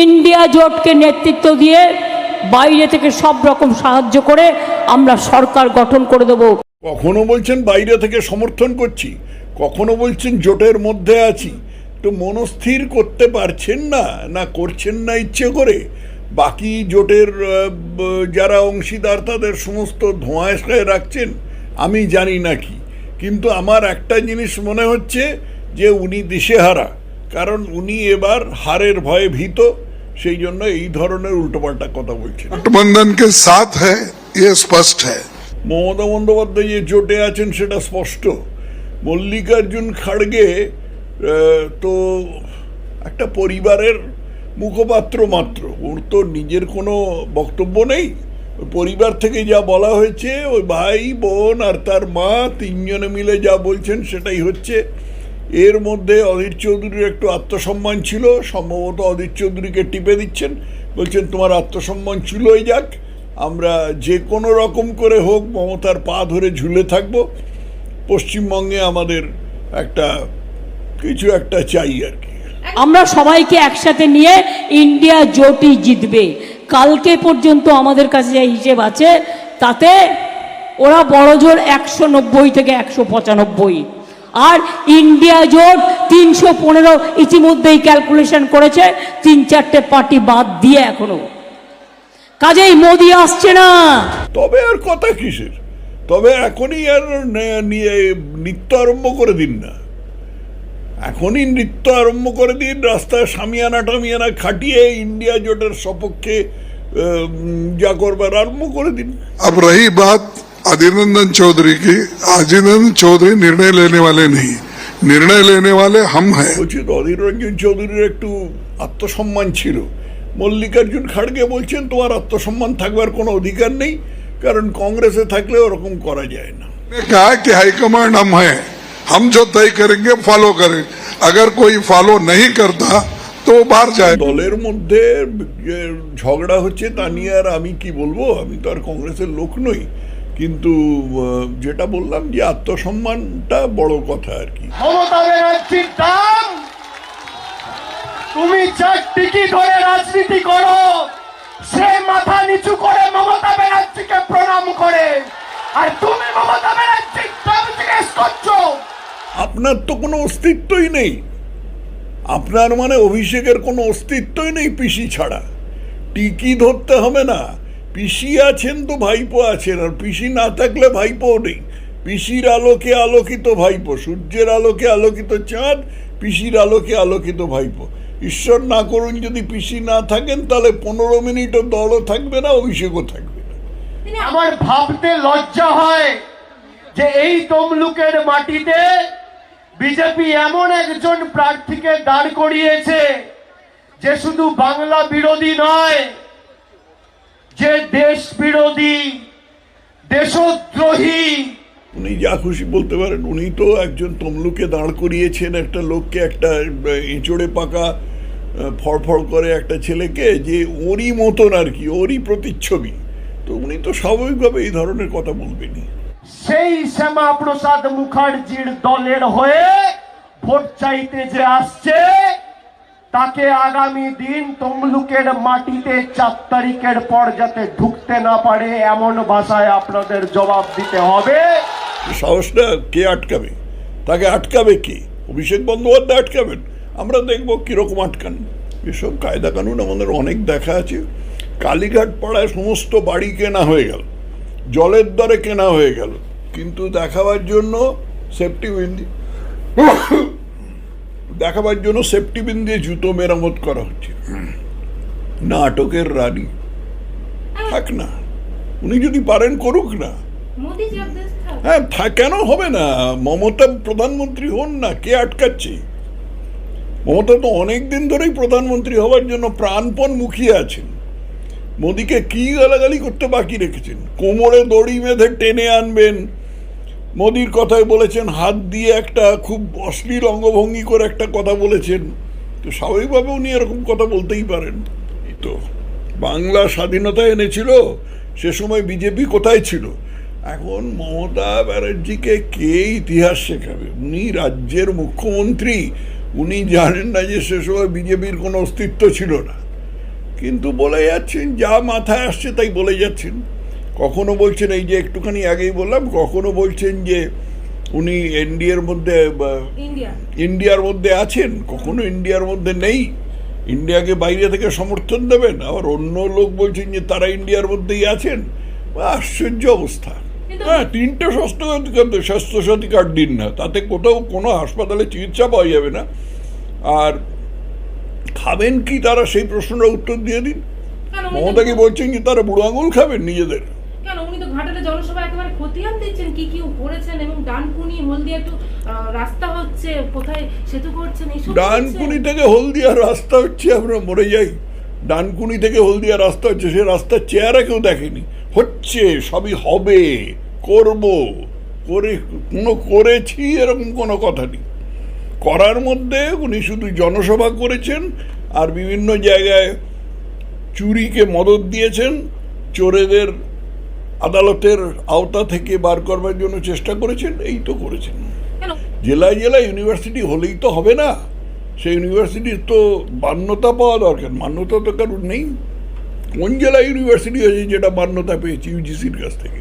India জোটকে নেতৃত্ব দিয়ে বাইরে থেকে সব রকম সাহায্য করে আমরা সরকার গঠন করে দেবো। কখনো বলছেন বাইরে থেকে সমর্থন করছি, কখনো বলছেন জোটের মধ্যে আছি। তো মনস্থির করতে পারছেন না না করছেন না ইচ্ছে করে? বাকি জোটের যারা অংশীদার তাদের সমস্ত ধোঁয়ায় রাখছেন, আমি জানি না কি। কিন্তু আমার একটা জিনিস মনে হচ্ছে যে উনি দিশেহারা। কারণ উনি এবার হারের ভয়ে ভীত সেই জন্য এই ধরনের উল্টোপাল্টা কথা বলছেন। গঠবন্ধনকে সাথ হ্যাঁ স্পষ্ট হ্যাঁ মমতা বন্দ্যোপাধ্যায় যে জোটে আছেন সেটা স্পষ্ট। মল্লিকার্জুন খাড়গে তো একটা পরিবারের মুখপাত্র মাত্র। ওর তো নিজের কোনো বক্তব্য নেই। পরিবার থেকে যা বলা হয়েছে ওই ভাই বোন আর তার মা তিনজনে মিলে যা বলছেন সেটাই হচ্ছে। এর মধ্যে অধীর চৌধুরীর একটু আত্মসম্মান ছিল, সম্ভবত অধীর চৌধুরীকে টিপে দিচ্ছেন। বলছেন, তোমার আত্মসম্মান চুলোই যাক, আমরা যে কোনো রকম করে হোক মমতার পা ধরে ঝুলে থাকব। পশ্চিমবঙ্গে আমাদের একটা, কিছু একটা চাই আর কি। আমরা সবাইকে একসাথে নিয়ে ইন্ডিয়া জোটই জিতবে। কালকে পর্যন্ত আমাদের কাছে যা হিসেব আছে, তাতে ওরা বড় জোর একশো নব্বই থেকে একশো পঁচানব্বই। আর ইন্ডিয়া জোট তিনশো পনেরো ইতিমধ্যেই ক্যালকুলেশন করেছে তিন চারটে পার্টি বাদ দিয়ে এখনও। কাজেই মোদি আসছে না। তবে আর কথা কিসের? তবে এখনই আর নৃত্য আরম্ভ করে দিন না। এখনই নৃত্য আরম্ভ করে দিন রাস্তায় সামিয়ানা টামিয়ানা খাটিয়ে ইন্ডিয়া জোটের সপক্ষে যা করবার আরম্ভ করে দিন। আব এই বাদ अधीर रंजन चौधरी की अधीर रंजन चौधरी निर्णय लेने वाले नहीं निर्णय लेने वाले हम हैं বলছি তো অধীর রঞ্জন চৌধুরীর একটু আত্মসম্মান ছিল মল্লিকার্জুন খাড়গে বলছেন তোমার আত্মসম্মান থাকবার কোনো অধিকার নেই কারণ কংগ্রেসে থাকলে ওরকম করা যায় না ने कहा कि हाईकमांड हम हैं हम जो तय करेंगे फॉलो करें अगर कोई फॉलो नहीं करता तो वो बाहर जाए দলের মধ্যে যে ঝগড়া হচ্ছে তা নিয়ে আর আমি কি বলবো আমি তো আর কংগ্রেসের লোক নই কিন্তু যেটা বললাম যে আত্মসম্মানটা বড় কথা আর কি। মমতা ব্যানার্জির দাম তুমি যার টিকি ধরে রাজনীতি করো সে মাথা নিচু করে মমতা ব্যানার্জিকে প্রণাম করে। আর তুমি মমতা ব্যানার্জির দাম জিজ্ঞেস করছ। আপনার তো কোনো অস্তিত্বই নেই। আপনার মানে অভিষেকের কোনো অস্তিত্বই নেই পিসি ছাড়া। টিকি ধরতে হবে না। পিসি আছেন তো ভাইপো আছেন, আর পিসি না থাকলে ভাইপো নেই। পিসির আলোকে আলোকিত ভাইপো, সূর্যের আলোকে আলোকিত চাঁদ, পিসির আলোকে আলোকিত ভাইপো। ঈশ্বর না করুন যদি পিসি না থাকেন, তাহলে পনেরো মিনিটও দলও থাকবে না, অভিষেকও থাকবে না। আমার ভাবতে লজ্জা হয় যে এই তমলুকের মাটিতে বিজেপি এমন একজন প্রার্থীকে দাঁড় করিয়েছে যে শুধু বাংলা বিরোধী নয় যে দেশ বিরোধী দেশদ্রোহী। উনি যা খুশি বলতে পারেন উনি তো একজন তমলুকে দাঁড় করিয়েছেন একটা লোককে একটা এঁচড়ে পাকা ফড়ফড় করে একটা ছেলেকে যে ওরই মতন আর কি ওরই প্রতিচ্ছবি। তো উনি তো স্বাভাবিকভাবে এই ধরনের কথা বলবেনই। সেই শ্যামা প্রসাদ মুখার্জির দলের হয়ে ভোট চাইতে যে আসছে তাকে আগামী দিন তমলুকের মাটিতে চার তারিখের পর যাতে ঢুকতে না পারে, এমন ভাষায় আপনাদের জবাব দিতে হবে। সাহসটা কে আটকাবে? তাকে আটকাবে কে? অভিষেক বন্দ্যোপাধ্যায় আটকাবেন? আমরা দেখব কীরকম আটকান। এসব কায়দা কানুন আমাদের অনেক দেখা আছে। কালীঘাট পাড়ায় সমস্ত বাড়ি কেনা হয়ে গেল। জলের দরে কেনা হয়ে গেল। কিন্তু দেখাবার জন্য সেফটি দিয়ে দেখাবার জন্য সেফটি পিন দিয়ে জুতো মেরামত করা হচ্ছে। নাটকের রানী। থাক না। উনি যদি পারেন করুক না। হ্যাঁ কেন হবে না? মমতা প্রধানমন্ত্রী হন না কে আটকাচ্ছে? মমতা তো অনেক দিন ধরেই প্রধানমন্ত্রী হওয়ার জন্য প্রাণপণ মুখিয়ে আছেন। মোদিকে কি গালাগালি করতে বাকি রেখেছেন? কোমরে দড়ি বেঁধে টেনে আনবেন। মোদির কথায় বলেছেন, হাত দিয়ে একটা খুব অশ্লীল অঙ্গভঙ্গি করে একটা কথা বলেছেন। তো স্বাভাবিকভাবে উনি এরকম কথা বলতেই পারেন। এই তো, বাংলা স্বাধীনতা এনেছিল, সে সময় বিজেপি কোথায় ছিল? এখন মমতা ব্যানার্জিকে কে ইতিহাস শেখাবে? উনি রাজ্যের মুখ্যমন্ত্রী, উনি জানেন না যে সে সময় বিজেপির কোনো অস্তিত্ব ছিল না। কিন্তু বলে যাচ্ছেন, যা মাথায় আসছে তাই বলে যাচ্ছেন। কখনো বলছেন এই যে একটুখানি আগেই বললাম কখনো বলছেন যে উনি এনডিএর মধ্যে ইন্ডিয়ার মধ্যে আছেন? কখনো ইন্ডিয়ার মধ্যে নেই? ইন্ডিয়াকে বাইরে থেকে সমর্থন দেবেন? আবার অন্য লোক বলছেন যে তারা ইন্ডিয়ার মধ্যেই আছেন? আশ্চর্য অবস্থা। হ্যাঁ তিনটে স্বাস্থ্যসাথী কার্ড স্বাস্থ্যসাথী কার্ড দিন না তাতে কোথাও কোনো হাসপাতালে চিকিৎসা পাওয়া যাবে না। আর খাবেন কি তারা? সেই প্রশ্নের উত্তর দিয়ে দিন। মমতা কি বলছেন যে তারা বুড়ো আঙুল খাবেন নিজেদের? ঘাটালে জনসভা একেবারে খতিয়ান দিচ্ছেন, কি কি করেছেন এবং ডানকুনি, হলদিয়া একটু রাস্তা হচ্ছে, কোথায় সেতু করছেন এইসব ডানকুনি থেকে হলদিয়া রাস্তা হচ্ছে, আমরা মরে যাই। ডানকুনি থেকে হলদিয়া রাস্তা হচ্ছে, সে রাস্তার চেহারা কেউ দেখেনি। হচ্ছে, সবই হবে, করব, করে কোনো করেছি এরকম কোনো কথা নেই। করার মধ্যে উনি শুধু জনসভা করেছেন আর বিভিন্ন জায়গায় চুরিকে মদত দিয়েছেন, চোরেদের আদালতের আওতা থেকে বার করবার জন্য চেষ্টা করেছেন এই তো করেছেন। জেলায় জেলায় ইউনিভার্সিটি হলেই তো হবে না। সেই ইউনিভার্সিটির তো মান্যতা পাওয়া দরকার মান্যতা তো কারণ নেই। কোন জেলায় ইউনিভার্সিটি হয়েছে যেটা মান্যতা পেয়েছে ইউজিসির কাছ থেকে?